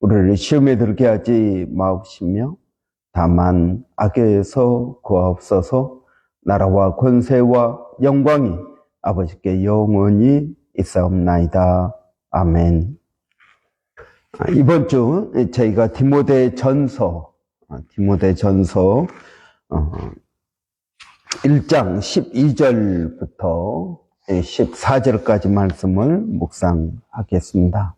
우리를 시험에 들게 하지 마옵시며 다만 악에서 구하옵소서 나라와 권세와 영광이 아버지께 영원히 있사옵나이다. 아멘. 아, 이번 주 저희가 디모데 전서, 아, 디모데 전서 1장 12절부터 14절까지 말씀을 묵상하겠습니다.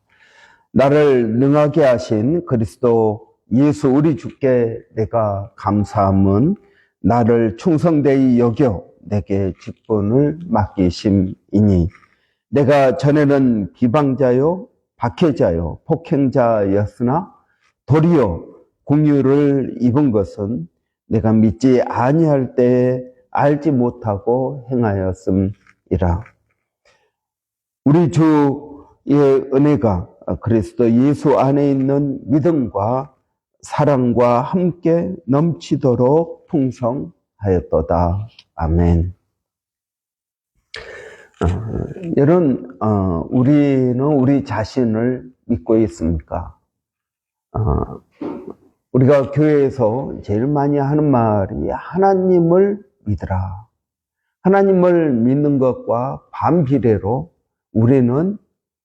나를 능하게 하신 그리스도 예수 우리 주께 내가 감사함은 나를 충성되이 여겨 내게 직분을 맡기심이니 내가 전에는 비방자요 박해자요 폭행자였으나 도리어 공유를 입은 것은 내가 믿지 아니할 때에 알지 못하고 행하였음이라. 우리 주의 은혜가 그리스도 예수 안에 있는 믿음과 사랑과 함께 넘치도록 풍성하였도다. 아멘. 어, 여러분, 어, 우리는 우리 자신을 믿고 있습니까? 어, 우리가 교회에서 제일 많이 하는 말이 하나님을 믿으라. 하나님을 믿는 것과 반비례로 우리는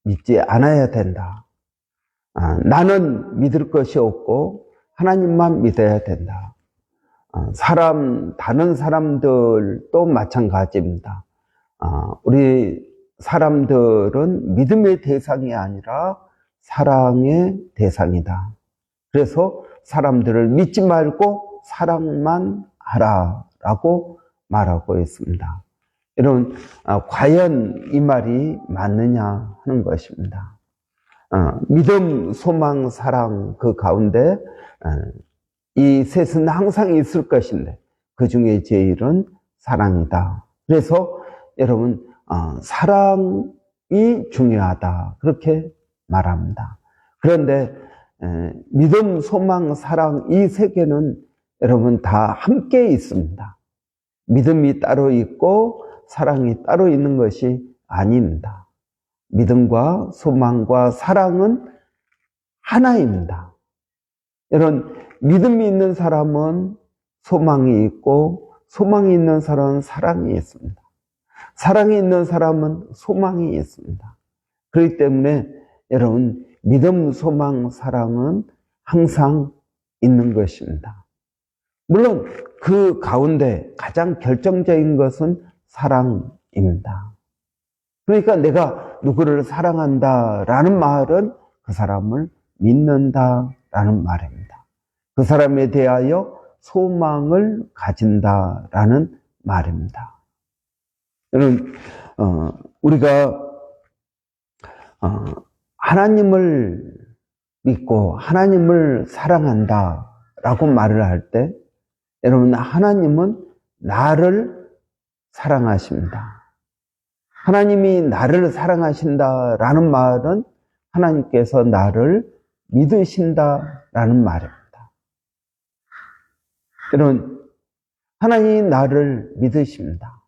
믿지 않아야 된다. 아, 나는 믿을 것이 없고 하나님만 믿어야 된다. 아, 사람, 다른 사람들도 마찬가지입니다. 아, 우리 사람들은 믿음의 대상이 아니라 사랑의 대상이다. 그래서 사람들을 믿지 말고 사랑만 하라라고 말하고 있습니다. 여러분, 아, 과연 이 말이 맞느냐 하는 것입니다. 아, 믿음, 소망, 사랑 그 가운데 아, 이 셋은 항상 있을 것인데 그 중에 제일은 사랑이다. 그래서 여러분 아, 사랑이 중요하다 그렇게 말합니다. 그런데 에, 믿음, 소망, 사랑 이 세 개는 여러분 다 함께 있습니다. 믿음이 따로 있고 사랑이 따로 있는 것이 아닙니다. 믿음과 소망과 사랑은 하나입니다. 여러분, 믿음이 있는 사람은 소망이 있고, 소망이 있는 사람은 사랑이 있습니다. 사랑이 있는 사람은 소망이 있습니다. 그렇기 때문에 여러분, 믿음, 소망, 사랑은 항상 있는 것입니다. 물론 그 가운데 가장 결정적인 것은 사랑입니다. 그러니까 내가 누구를 사랑한다라는 말은 그 사람을 믿는다라는 말입니다. 그 사람에 대하여 소망을 가진다라는 말입니다. 여러분, 어, 우리가 어, 하나님을 믿고 하나님을 사랑한다라고 말을 할 때, 여러분 하나님은 나를 사랑하십니다. 하나님이 나를 사랑하신다라는 말은 하나님께서 나를 믿으신다라는 말입니다. 여러분, 하나님이 나를 믿으십니다.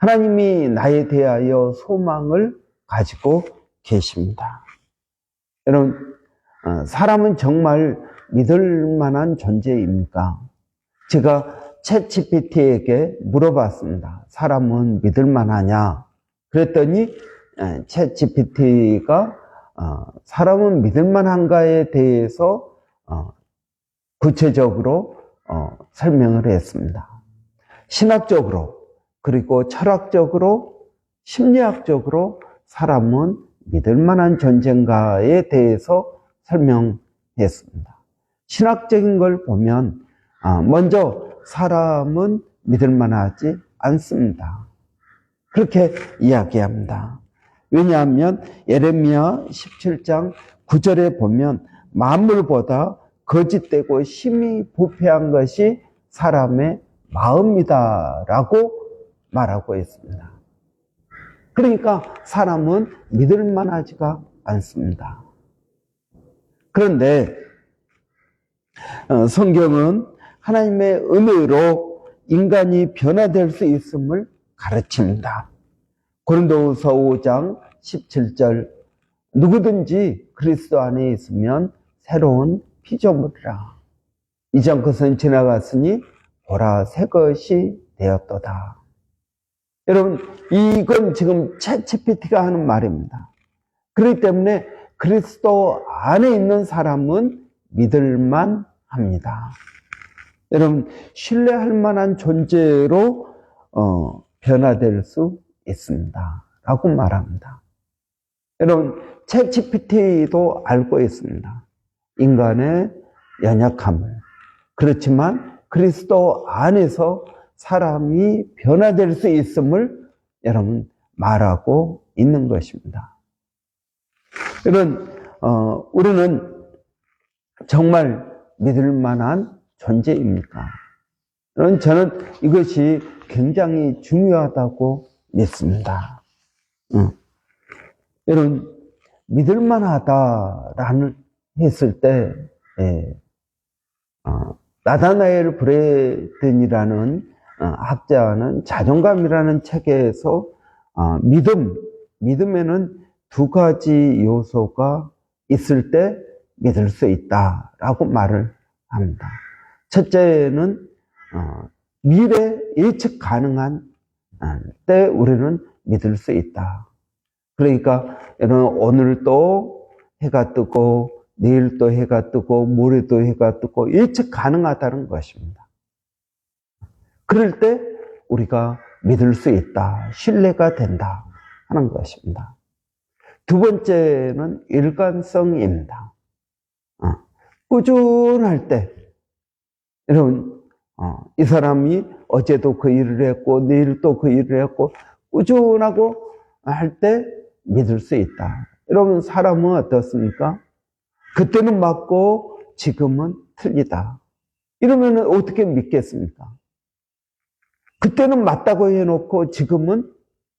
하나님이 나에 대하여 소망을 가지고 계십니다. 여러분, 어, 사람은 정말 믿을 만한 존재입니까? 제가 챗 GPT에게 물어봤습니다. 사람은 믿을 만 하냐? 그랬더니 챗 GPT가 어, 사람은 믿을 만 한가에 대해서 어, 구체적으로 설명을 했습니다. 신학적으로 그리고 철학적으로 심리학적으로 사람은 믿을 만한 존재인가에 대해서 설명했습니다. 신학적인 걸 보면 먼저 사람은 믿을 만하지 않습니다. 그렇게 이야기합니다. 왜냐하면 예레미야 17장 9절에 보면 만물보다 거짓되고 심히 부패한 것이 사람의 마음이다라고 말하고 있습니다. 그러니까 사람은 믿을 만하지가 않습니다. 그런데 어, 성경은 하나님의 은혜로 인간이 변화될 수 있음을 가르칩니다. 고린도후서 5장 17절 누구든지 그리스도 안에 있으면 새로운 피조물이라. 이전 것은 지나갔으니 보라 새 것이 되었도다. 여러분 이건 지금 챗GPT가 하는 말입니다. 그렇기 때문에 그리스도 안에 있는 사람은 믿을만 합니다. 여러분 신뢰할 만한 존재로 어, 변화될 수 있습니다. 라고 말합니다. 여러분 챗 GPT도 알고 있습니다. 인간의 연약함을. 그렇지만 그리스도 안에서 사람이 변화될 수 있음을 여러분 말하고 있는 것입니다. 여러분 어, 우리는 정말 믿을 만한 존재입니까? 저는 이것이 굉장히 중요하다고 믿습니다. 응. 여러분 믿을 만 하다라는 했을 때 예, 어, 나다나엘 브레든이라는 어, 학자는 자존감이라는 책에서 어, 믿음, 믿음에는 두 가지 요소가 있을 때 믿을 수 있다라고 말을 합니다. 첫째는 어, 미래 예측 가능한 때 우리는 믿을 수 있다. 그러니까 여러분 오늘 또 해가 뜨고 내일 또 해가 뜨고 모레 또 해가 뜨고 예측 가능하다는 것입니다. 그럴 때 우리가 믿을 수 있다. 신뢰가 된다. 하는 것입니다. 두 번째는 일관성입니다. 어, 꾸준할 때, 여러분, 어, 이 사람이 어제도 그 일을 했고, 내일 또 그 일을 했고, 꾸준하고 할 때 믿을 수 있다. 여러분, 사람은 어떻습니까? 그때는 맞고, 지금은 틀리다. 이러면 어떻게 믿겠습니까? 그때는 맞다고 해놓고 지금은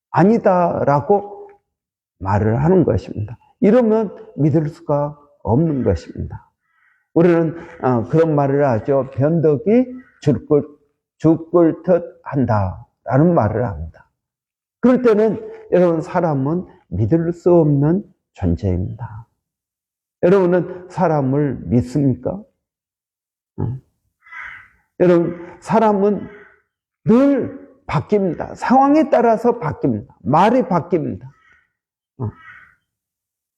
아니다라고 말을 하는 것입니다. 이러면 믿을 수가 없는 것입니다. 우리는 어, 그런 말을 하죠. 변덕이 죽을, 죽을 듯 한다라는 말을 합니다. 그럴 때는 여러분 사람은 믿을 수 없는 존재입니다. 여러분은 사람을 믿습니까? 어. 여러분 사람은 늘 바뀝니다. 상황에 따라서 바뀝니다. 말이 바뀝니다.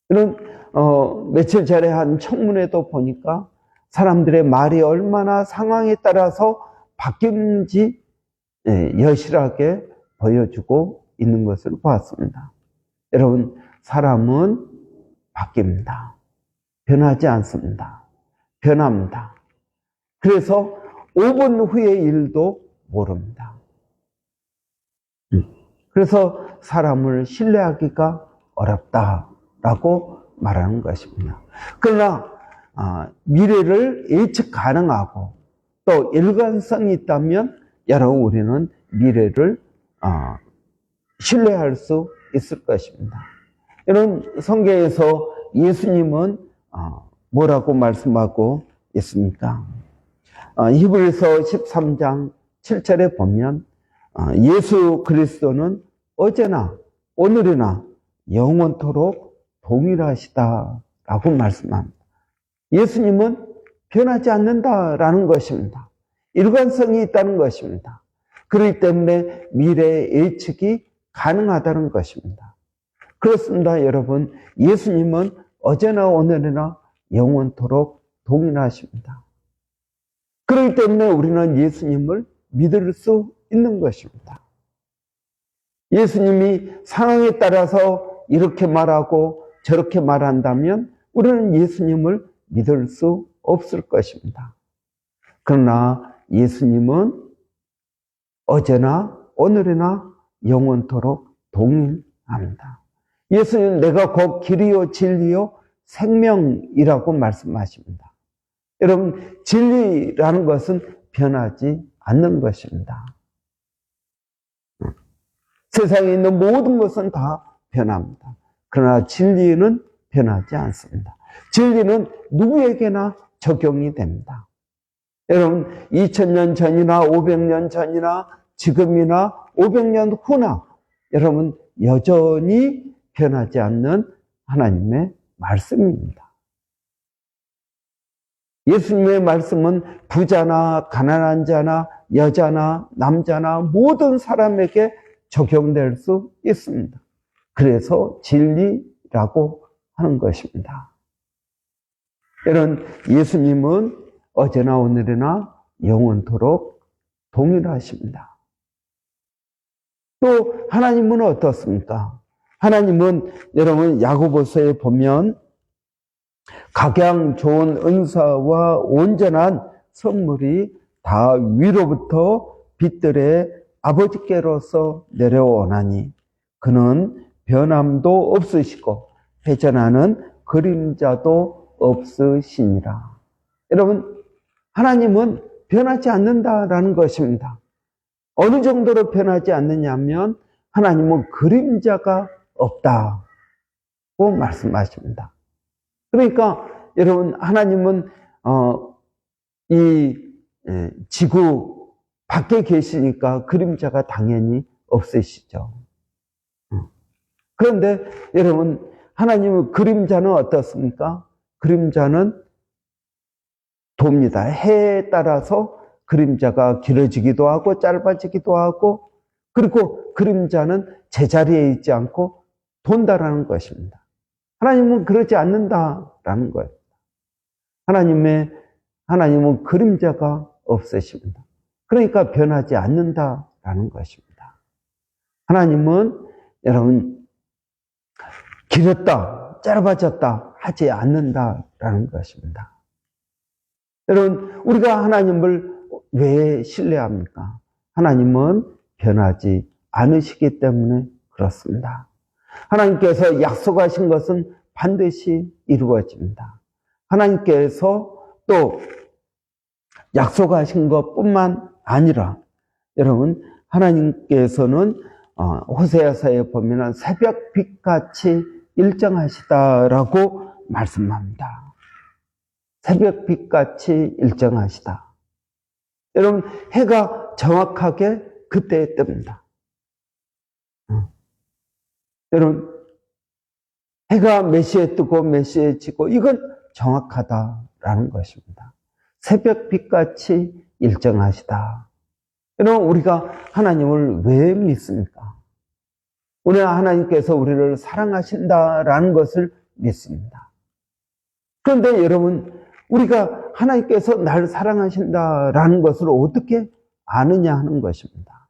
어. 이런 어, 며칠 전에 한 청문회도 보니까 사람들의 말이 얼마나 상황에 따라서 바뀌는지 예, 여실하게 보여주고 있는 것을 보았습니다. 여러분, 사람은 바뀝니다. 변하지 않습니다. 변합니다. 그래서 5분 후의 일도 모릅니다. 음. 그래서 사람을 신뢰하기가 어렵다 라고 말하는 것입니다. 그러나 아, 미래를 예측 가능하고 또 일관성이 있다면 여러분 우리는 미래를 아, 신뢰할 수 있을 것입니다. 이런 성경에서 예수님은 아, 뭐라고 말씀하고 있습니까? 히브리서 13장 7절에 보면 예수 그리스도는 어제나 오늘이나 영원토록 동일하시다라고 말씀합니다. 예수님은 변하지 않는다라는 것입니다. 일관성이 있다는 것입니다. 그렇기 때문에 미래 예측이 가능하다는 것입니다. 그렇습니다, 여러분. 예수님은 어제나 오늘이나 영원토록 동일하십니다. 그렇기 때문에 우리는 예수님을 믿을 수 있는 것입니다. 예수님이 상황에 따라서 이렇게 말하고 저렇게 말한다면 우리는 예수님을 믿을 수 없을 것입니다. 그러나 예수님은 어제나 오늘이나 영원토록 동일합니다. 예수님 내가 곧 길이요 진리요 생명이라고 말씀하십니다. 여러분, 진리라는 것은 변하지 않는 것입니다. 세상에 있는 모든 것은 다 변합니다. 그러나 진리는 변하지 않습니다. 진리는 누구에게나 적용이 됩니다. 여러분, 2000년 전이나 500년 전이나 지금이나 500년 후나 여러분 여전히 변하지 않는 하나님의 말씀입니다. 예수님의 말씀은 부자나 가난한 자나 여자나 남자나 모든 사람에게 적용될 수 있습니다. 그래서 진리라고 하는 것입니다. 여러분, 예수님은 어제나 오늘이나 영원토록 동일하십니다. 또 하나님은 어떻습니까? 하나님은 여러분 야고보서에 보면 각양 좋은 은사와 온전한 선물이 다 위로부터 빛들의 아버지께로서 내려오나니 그는 변함도 없으시고 회전하는 그림자도 없으시니라. 여러분 하나님은 변하지 않는다라는 것입니다. 어느 정도로 변하지 않느냐면 하나님은 그림자가 없다고 말씀하십니다. 그러니까 여러분 하나님은 어, 이 예, 지구 밖에 계시니까 그림자가 당연히 없으시죠. 어. 그런데 여러분 하나님의 그림자는 어떻습니까? 그림자는 돕니다. 해에 따라서 그림자가 길어지기도 하고 짧아지기도 하고 그리고 그림자는 제자리에 있지 않고 돈다라는 것입니다. 하나님은 그러지 않는다라는 거예요. 하나님의 하나님은 그림자가 없으십니다. 그러니까 변하지 않는다라는 것입니다. 하나님은 여러분 길었다, 짧아졌다 하지 않는다라는 것입니다. 여러분 우리가 하나님을 왜 신뢰합니까? 하나님은 변하지 않으시기 때문에 그렇습니다. 하나님께서 약속하신 것은 반드시 이루어집니다. 하나님께서 또 약속하신 것 뿐만 아니라 여러분 하나님께서는 어, 호세아서에 보면 새벽 빛같이 일정하시다라고 말씀합니다. 새벽 빛같이 일정하시다. 여러분 해가 정확하게 그때에 뜹니다. 여러분 해가 몇 시에 뜨고 몇 시에 지고 이건 정확하다라는 것입니다. 새벽 빛같이 일정하시다. 여러분 우리가 하나님을 왜 믿습니까? 오늘 하나님께서 우리를 사랑하신다라는 것을 믿습니다. 그런데 여러분 우리가 하나님께서 날 사랑하신다라는 것을 어떻게 아느냐 하는 것입니다.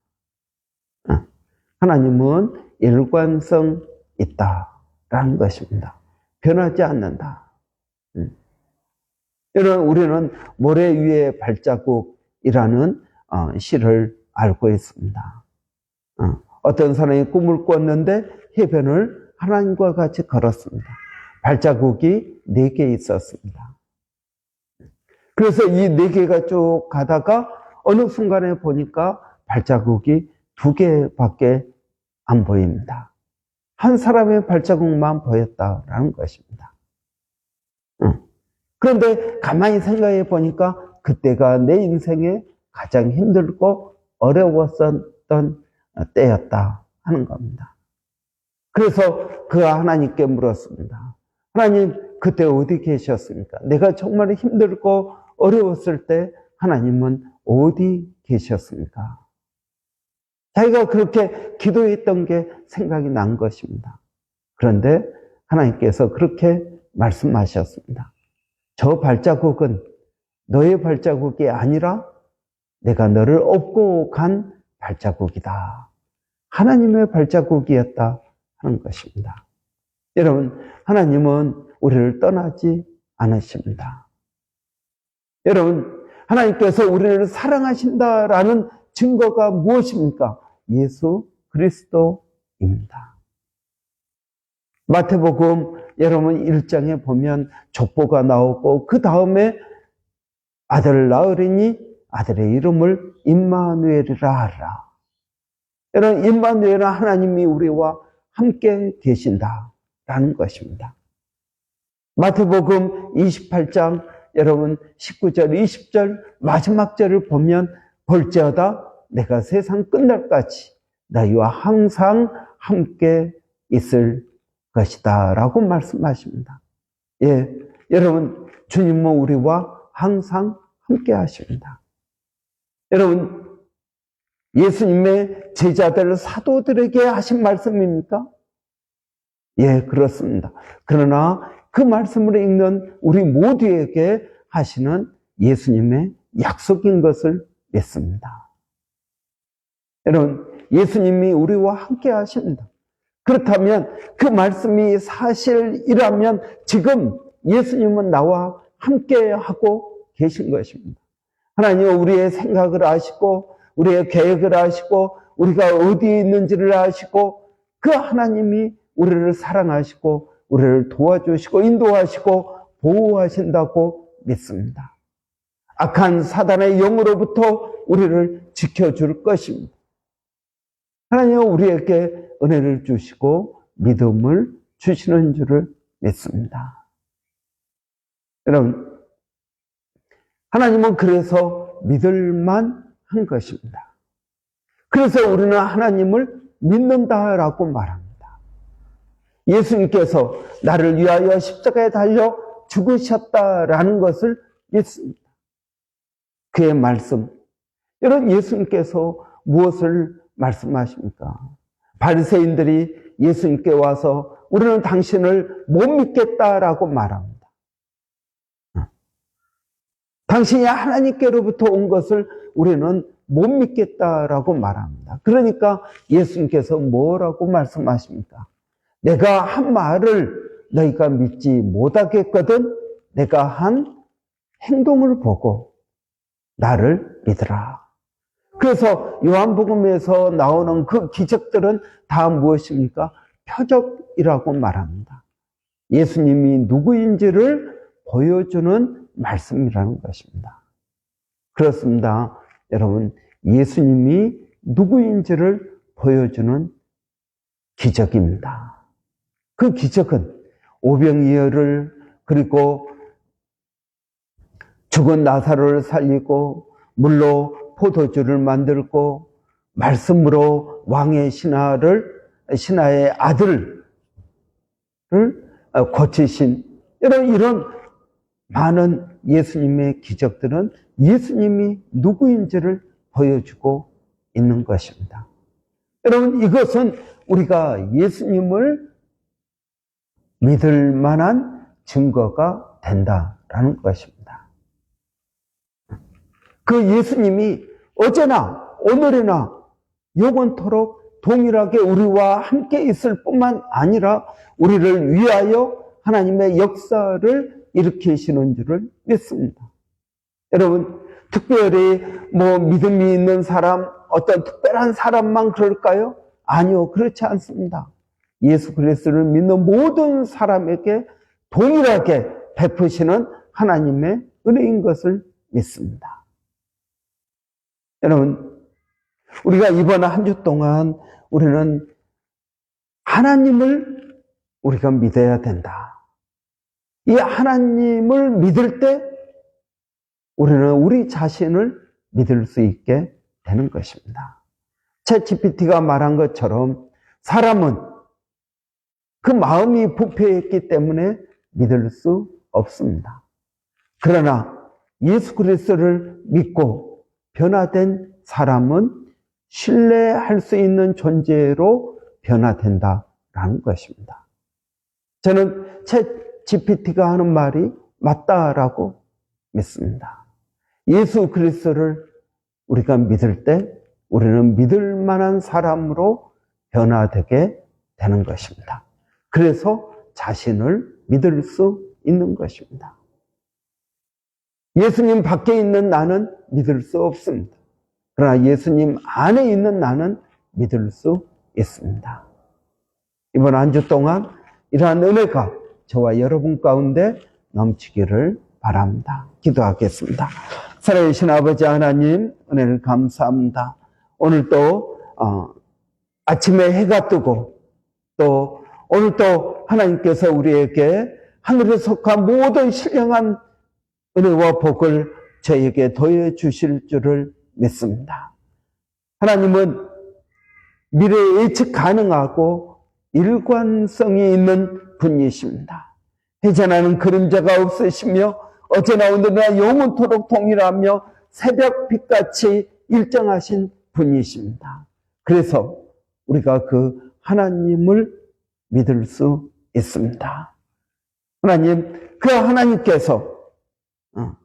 하나님은 일관성 있다라는 것입니다. 변하지 않는다. 여러분, 우리는 모래 위에 발자국이라는 어, 시를 알고 있습니다. 어, 어떤 사람이 꿈을 꿨는데 해변을 하나님과 같이 걸었습니다. 발자국이 네 개 있었습니다. 그래서 이 네 개가 쭉 가다가 어느 순간에 보니까 발자국이 두 개밖에 안 보입니다. 한 사람의 발자국만 보였다라는 것입니다. 그런데 가만히 생각해 보니까 그때가 내 인생에 가장 힘들고 어려웠었던 때였다 하는 겁니다. 그래서 그 하나님께 물었습니다. 하나님, 그때 어디 계셨습니까? 내가 정말 힘들고 어려웠을 때 하나님은 어디 계셨습니까? 자기가 그렇게 기도했던 게 생각이 난 것입니다. 그런데 하나님께서 그렇게 말씀하셨습니다. 저 발자국은 너의 발자국이 아니라 내가 너를 업고 간 발자국이다. 하나님의 발자국이었다 하는 것입니다. 여러분, 하나님은 우리를 떠나지 않으십니다. 여러분, 하나님께서 우리를 사랑하신다라는 증거가 무엇입니까? 예수 그리스도입니다. 마태복음 여러분 일장에 보면 족보가 나오고 그 다음에 아들을 낳으리니 아들의 이름을 임마누엘이라 하라. 여러분 임마누엘은 하나님이 우리와 함께 계신다라는 것입니다. 마태복음 28장 여러분 19절 20절 마지막 절을 보면 볼지어다 내가 세상 끝날까지 너희와 항상 함께 있을 것이다 라고 말씀하십니다. 예, 여러분 주님은 우리와 항상 함께 하십니다. 여러분 예수님의 제자들 사도들에게 하신 말씀입니까? 예, 그렇습니다. 그러나 그 말씀을 읽는 우리 모두에게 하시는 예수님의 약속인 것을 믿습니다. 여러분, 예수님이 우리와 함께 하십니다. 그렇다면 그 말씀이 사실이라면 지금 예수님은 나와 함께 하고 계신 것입니다. 하나님은 우리의 생각을 아시고 우리의 계획을 아시고 우리가 어디에 있는지를 아시고 그 하나님이 우리를 사랑하시고 우리를 도와주시고 인도하시고 보호하신다고 믿습니다. 악한 사단의 영으로부터 우리를 지켜줄 것입니다. 하나님은 우리에게 은혜를 주시고 믿음을 주시는 줄을 믿습니다. 여러분, 하나님은 그래서 믿을만 한 것입니다. 그래서 우리는 하나님을 믿는다라고 말합니다. 예수님께서 나를 위하여 십자가에 달려 죽으셨다라는 것을 믿습니다. 그의 말씀. 여러분, 예수님께서 무엇을 말씀하십니까? 바리새인들이 예수님께 와서 우리는 당신을 못 믿겠다라고 말합니다. 당신이 하나님께로부터 온 것을 우리는 못 믿겠다라고 말합니다. 그러니까 예수님께서 뭐라고 말씀하십니까? 내가 한 말을 너희가 믿지 못하겠거든 내가 한 행동을 보고 나를 믿으라. 그래서 요한복음에서 나오는 그 기적들은 다 무엇입니까? 표적이라고 말합니다. 예수님이 누구인지를 보여주는 말씀이라는 것입니다. 그렇습니다. 여러분, 예수님이 누구인지를 보여주는 기적입니다. 그 기적은 오병이어를 그리고 죽은 나사로를 살리고 물로 포도주를 만들고 말씀으로 왕의 신하를 신하의 아들을 고치신 이런 이런 많은 예수님의 기적들은 예수님이 누구인지를 보여주고 있는 것입니다. 여러분 이것은 우리가 예수님을 믿을 만한 증거가 된다라는 것입니다. 그 예수님이 어제나 오늘이나 영원토록 동일하게 우리와 함께 있을 뿐만 아니라 우리를 위하여 하나님의 역사를 일으키시는 줄을 믿습니다. 여러분, 특별히 뭐 믿음이 있는 사람, 어떤 특별한 사람만 그럴까요? 아니요, 그렇지 않습니다. 예수 그리스도를 믿는 모든 사람에게 동일하게 베푸시는 하나님의 은혜인 것을 믿습니다. 여러분, 우리가 이번 한 주 동안 우리는 하나님을 우리가 믿어야 된다. 이 하나님을 믿을 때 우리는 우리 자신을 믿을 수 있게 되는 것입니다. 챗 GPT가 말한 것처럼 사람은 그 마음이 부패했기 때문에 믿을 수 없습니다. 그러나 예수 그리스도를 믿고 변화된 사람은 신뢰할 수 있는 존재로 변화된다라는 것입니다. 저는 챗 GPT가 하는 말이 맞다라고 믿습니다. 예수 그리스도를 우리가 믿을 때 우리는 믿을 만한 사람으로 변화되게 되는 것입니다. 그래서 자신을 믿을 수 있는 것입니다. 예수님 밖에 있는 나는 믿을 수 없습니다. 그러나 예수님 안에 있는 나는 믿을 수 있습니다. 이번 한 주 동안 이러한 은혜가 저와 여러분 가운데 넘치기를 바랍니다. 기도하겠습니다. 살아계신 아버지 하나님 은혜를 감사합니다. 오늘 또 어, 아침에 해가 뜨고 또 오늘 또 하나님께서 우리에게 하늘에 속한 모든 신령한 은혜와 복을 저에게 더해 주실 줄을 믿습니다. 하나님은 미래에 예측 가능하고 일관성이 있는 분이십니다. 해전하는 그림자가 없으시며 어제나 오늘이나 영원토록 동일하며 새벽빛같이 일정하신 분이십니다. 그래서 우리가 그 하나님을 믿을 수 있습니다. 하나님, 그 하나님께서 어,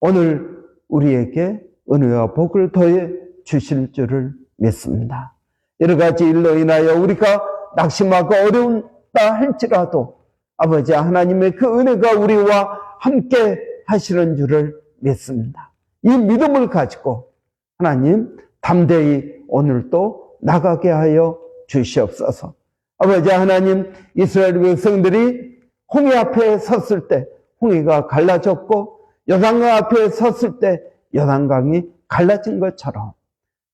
오늘 우리에게 은혜와 복을 더해 주실 줄을 믿습니다. 여러 가지 일로 인하여 우리가 낙심하고 어려운다 할지라도 아버지 하나님의 그 은혜가 우리와 함께 하시는 줄을 믿습니다. 이 믿음을 가지고 하나님 담대히 오늘도 나가게 하여 주시옵소서. 아버지 하나님 이스라엘 백성들이 홍해 앞에 섰을 때 홍해가 갈라졌고 여단강 앞에 섰을 때 여단강이 갈라진 것처럼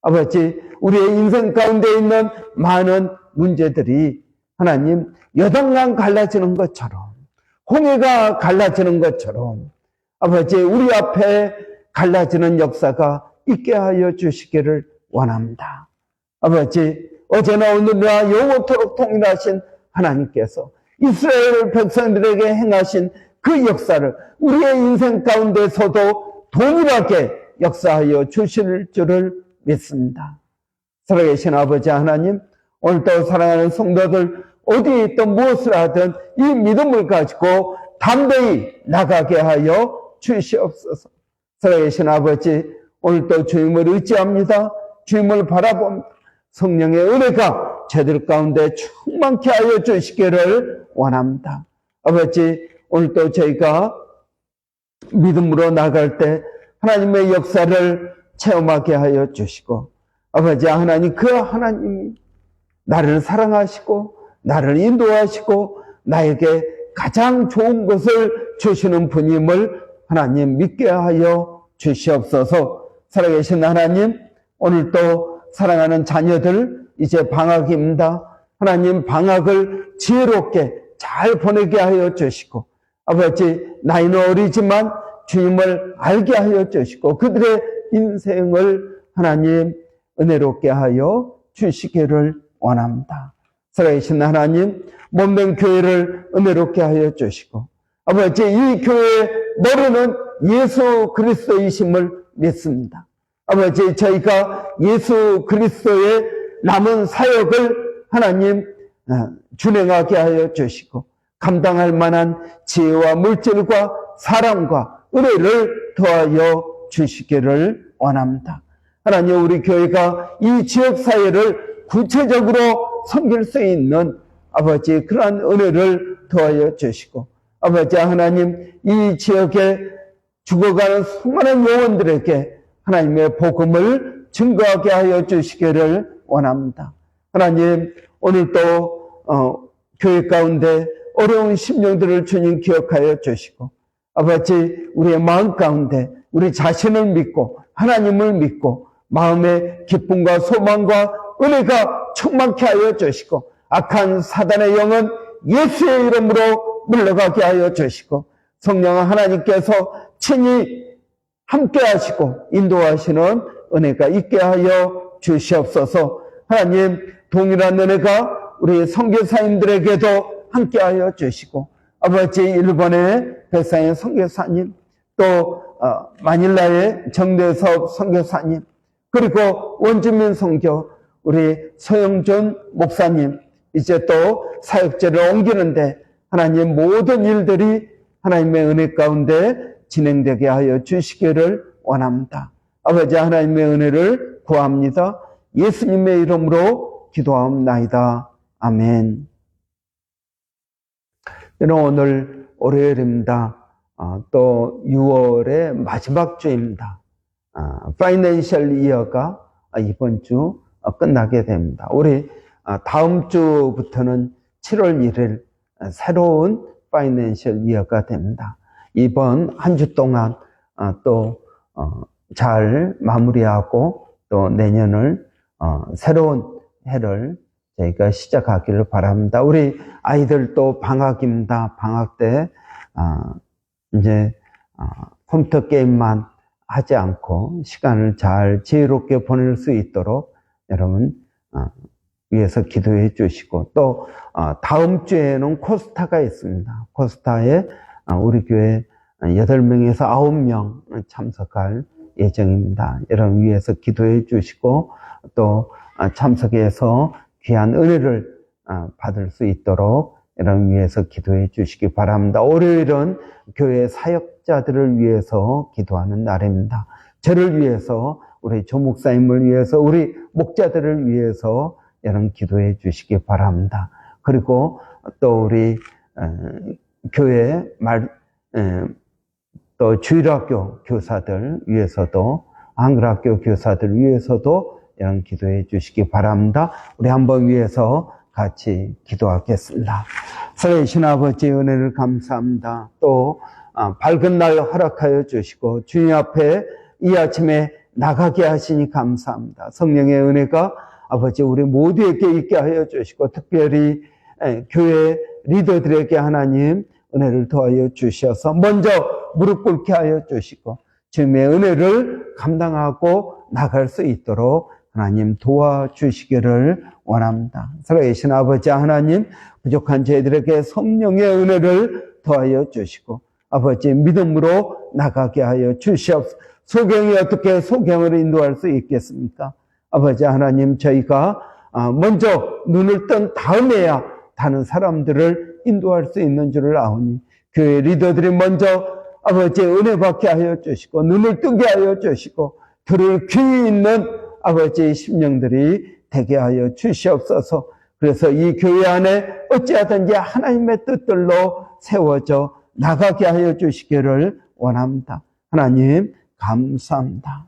아버지 우리의 인생 가운데 있는 많은 문제들이 하나님 여단강 갈라지는 것처럼 홍해가 갈라지는 것처럼 아버지 우리 앞에 갈라지는 역사가 있게 하여 주시기를 원합니다. 아버지 어제나 오늘이나 영원토록 통일하신 하나님께서 이스라엘 백성들에게 행하신 그 역사를 우리의 인생 가운데서도 동일하게 역사하여 주실 줄을 믿습니다. 살아계신 아버지 하나님, 오늘도 사랑하는 성도들 어디에 있든 무엇을 하든 이 믿음을 가지고 담대히 나가게 하여 주시옵소서. 살아계신 아버지, 오늘도 주님을 의지합니다. 주님을 바라봅니다. 성령의 은혜가 저들 가운데 충만케 하여 주시기를 원합니다. 아버지, 오늘도 저희가 믿음으로 나갈 때 하나님의 역사를 체험하게 하여 주시고, 아버지 하나님, 그 하나님이 나를 사랑하시고, 나를 인도하시고, 나에게 가장 좋은 것을 주시는 분임을 하나님 믿게 하여 주시옵소서. 살아계신 하나님, 오늘도 사랑하는 자녀들, 이제 방학입니다. 하나님 방학을 지혜롭게 잘 보내게 하여 주시고, 아버지, 나이는 어리지만 주님을 알게 하여 주시고, 그들의 인생을 하나님 은혜롭게 하여 주시기를 원합니다. 살아계신 하나님, 몸된 교회를 은혜롭게 하여 주시고, 아버지, 이 교회의 머리는 예수 그리스도이심을 믿습니다. 아버지, 저희가 예수 그리스도의 남은 사역을 하나님 어, 준행하게 하여 주시고, 감당할 만한 지혜와 물질과 사랑과 은혜를 더하여 주시기를 원합니다. 하나님, 우리 교회가 이 지역 사회를 구체적으로 섬길 수 있는 아버지 그러한 은혜를 더하여 주시고, 아버지 하나님, 이 지역에 죽어가는 수많은 영혼들에게 하나님의 복음을 증거하게 하여 주시기를 원합니다. 하나님, 오늘도 어, 교회 가운데 어려운 심령들을 주님 기억하여 주시고, 아버지, 우리의 마음 가운데 우리 자신을 믿고, 하나님을 믿고, 마음의 기쁨과 소망과 은혜가 충만케 하여 주시고, 악한 사단의 영은 예수의 이름으로 물러가게 하여 주시고, 성령 하나님께서 친히 함께 하시고 인도하시는 은혜가 있게 하여 주시옵소서. 하나님, 동일한 은혜가 우리 선교사님들에게도 함께 하여 주시고, 아버지 일본의 백상의 선교사님, 또 어, 마닐라의 정대섭 선교사님, 그리고 원주민 선교 우리 서영준 목사님, 이제 또 사역제를 옮기는데 하나님 모든 일들이 하나님의 은혜 가운데 진행되게 하여 주시기를 원합니다. 아버지 하나님의 은혜를 구합니다. 예수님의 이름으로 기도하옵나이다. 아멘. 여러분 오늘 월요일입니다. 어, 또 6월의 마지막 주입니다. 파이낸셜 이어가 이번 주 어, 끝나게 됩니다. 우리 어, 다음 주부터는 7월 1일 새로운 파이낸셜 이어가 됩니다. 이번 한 주 동안 어, 또 어, 잘 마무리하고 또 내년을 어, 새로운 해를 저희가 시작하기를 바랍니다. 우리 아이들도 방학입니다. 방학 때 아, 이제 아, 컴퓨터 게임만 하지 않고 시간을 잘 지혜롭게 보낼 수 있도록 여러분 아, 위해서 기도해 주시고 또 아, 다음 주에는 코스타가 있습니다. 코스타에 아, 우리 교회 8명에서 9명 참석할 예정입니다. 여러분 위해서 기도해 주시고 또 아, 참석해서 귀한 은혜를 아, 받을 수 있도록 여러분 위해서 기도해 주시기 바랍니다. 월요일은 교회 사역자들을 위해서 기도하는 날입니다. 저를 위해서 우리 조목사님을 위해서 우리 목자들을 위해서 여러분 기도해 주시기 바랍니다. 그리고 또 우리 어, 교회 말, 에, 또 주일학교 교사들 위해서도 한글학교 교사들 위해서도 여러분 기도해 주시기 바랍니다. 우리 한번 위해서 같이 기도하겠습니다. 살아계신 아버지 은혜를 감사합니다. 또 아, 밝은 날 허락하여 주시고 주님 앞에 이 아침에 나가게 하시니 감사합니다. 성령의 은혜가 아버지 우리 모두에게 있게 하여 주시고 특별히 에, 교회 리더들에게 하나님 은혜를 더하여 주셔서 먼저 무릎 꿇게 하여 주시고 주님의 은혜를 감당하고 나갈 수 있도록 하나님 도와주시기를 원합니다. 살아계신 아버지 하나님 부족한 저희들에게 성령의 은혜를 더하여 주시고 아버지 믿음으로 나가게 하여 주시옵소서. 소경이 어떻게 소경을 인도할 수 있겠습니까? 아버지 하나님 저희가 아, 먼저 눈을 뜬 다음에야 다른 사람들을 인도할 수 있는 줄을 아오니 교회 리더들이 먼저 아버지 은혜 받게 하여 주시고 눈을 뜨게 하여 주시고 들을 귀 있는 아버지의 심령들이 되게 하여 주시옵소서. 그래서 이 교회 안에 어찌하든지 하나님의 뜻들로 세워져 나가게 하여 주시기를 원합니다. 하나님 감사합니다.